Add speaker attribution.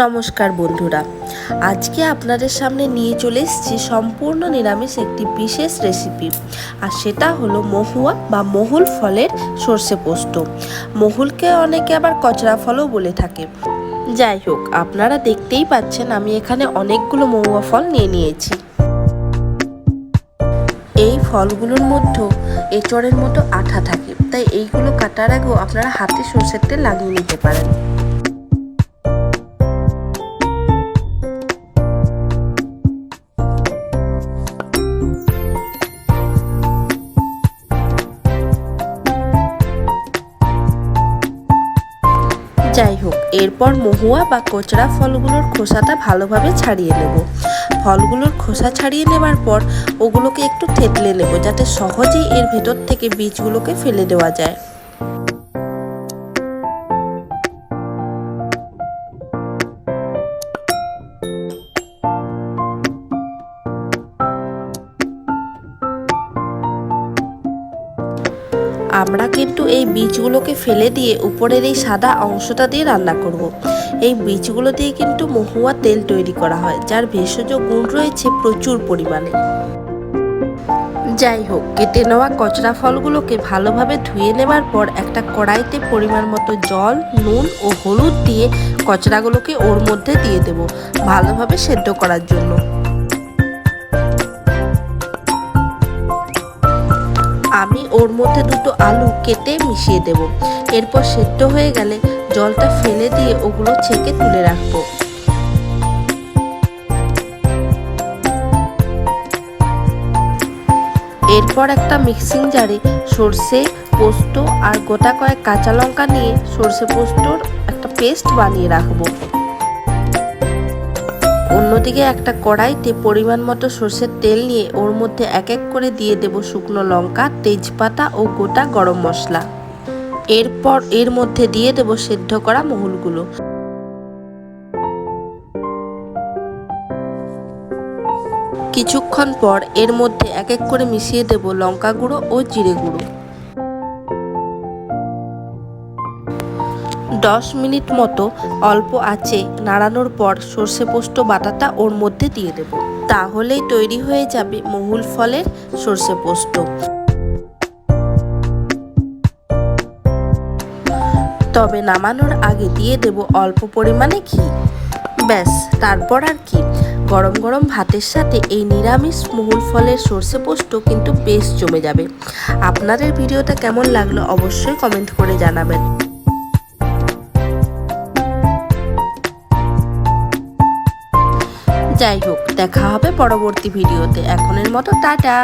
Speaker 1: নমস্কার বন্ধুরা। আজকে আপনাদের সামনে নিয়ে চলে এসেছি সম্পূর্ণ নিরামিষ একটি বিশেষ রেসিপি আর সেটা হলো মহুয়া বা মহুল ফলের সর্ষে পোস্ত। মহুলকে অনেকে আবার কচরা ফলও বলে থাকে। যাই হোক, আপনারা দেখতেই পাচ্ছেন আমি এখানে অনেকগুলো মহুয়া ফল নিয়ে নিয়েছি। এই ফলগুলোর মধ্যে এঁচড়ের মতো আঠা থাকে। তাই এইগুলো কাটার আগেও আপনারা হাতে সর্ষের তেল লাগিয়ে নিতে পারেন। যাই হোক, এরপর মহুয়া বা কোচড়া ফলগুলোর খোসাটা ভালোভাবে ছাড়িয়ে নেব। ফলগুলোর খোসা ছাড়িয়ে নেবার পর ওগুলোকে একটু থেতলে নেব যাতে সহজেই এর ভেতর থেকে বীজগুলোকে ফেলে দেওয়া যায়। আমরা কিন্তু এই বীজগুলোকে ফেলে দিয়ে উপরের এই সাদা অংশটা দিয়ে রান্না করব। এই বীজগুলো দিয়ে কিন্তু মহুয়া তেল তৈরি করা হয়, যার ভেষজ গুণ রয়েছে প্রচুর পরিমাণে যাই হোক, কেটে নেওয়া কচরা ফলগুলোকে ভালোভাবে ধুয়ে নেবার পর একটা কড়াইতে পরিমাণ মতো জল, নুন ও হলুদ দিয়ে কচরাগুলোকে ওর মধ্যে দিয়ে দেব, ভালোভাবে সেদ্ধ করার জন্য আমি ওর মধ্যে দুটো আলু কেটে মিশিয়ে দেব। এরপর সেদ্ধ হয়ে গেলে জলটা ফেলে দিয়ে ওগুলো ছেঁকে তুলে রাখব। এরপর একটা মিক্সিং জারে সর্ষে পোস্ত আর গোটা কয়েক কাঁচা লঙ্কা নিয়ে সর্ষে পোস্তর একটা পেস্ট বানিয়ে রাখব। অন্যদিকে একটা কড়াইতে পরিমাণ মতো সর্ষের তেল নিয়ে ওর মধ্যে এক এক করে দিয়ে দেব শুকনো লঙ্কা, তেজপাতা ও গোটা গরম মশলা। এরপর এর মধ্যে দিয়ে দেব সেদ্ধ করা মহুলগুলো। কিছুক্ষণ পর এর মধ্যে এক এক করে মিশিয়ে দেব লঙ্কা গুঁড়ো ও জিরে গুঁড়ো। দশ মিনিট মতো অল্প আঁচে নাড়ানোর পর সর্ষে পোস্ত বাটাটা ওর মধ্যে দিয়ে দেব। তাহলেই তৈরি হয়ে যাবে মহুল ফলের সর্ষে পোস্ত। তবে নামানোর আগে দিয়ে দেব অল্প পরিমাণে ঘি। ব্যাস, তারপর আর কি। গরম গরম ভাতের সাথে এই নিরামিষ মহুল ফলের সর্ষে পোস্ত কিন্তু বেশ জমে যাবে। আপনাদের ভিডিওটা কেমন লাগল অবশ্যই কমেন্ট করে জানাবেন। যাই হোক দেখা হবে পরবর্তী ভিডিওতে। এখনের মতো টাটা।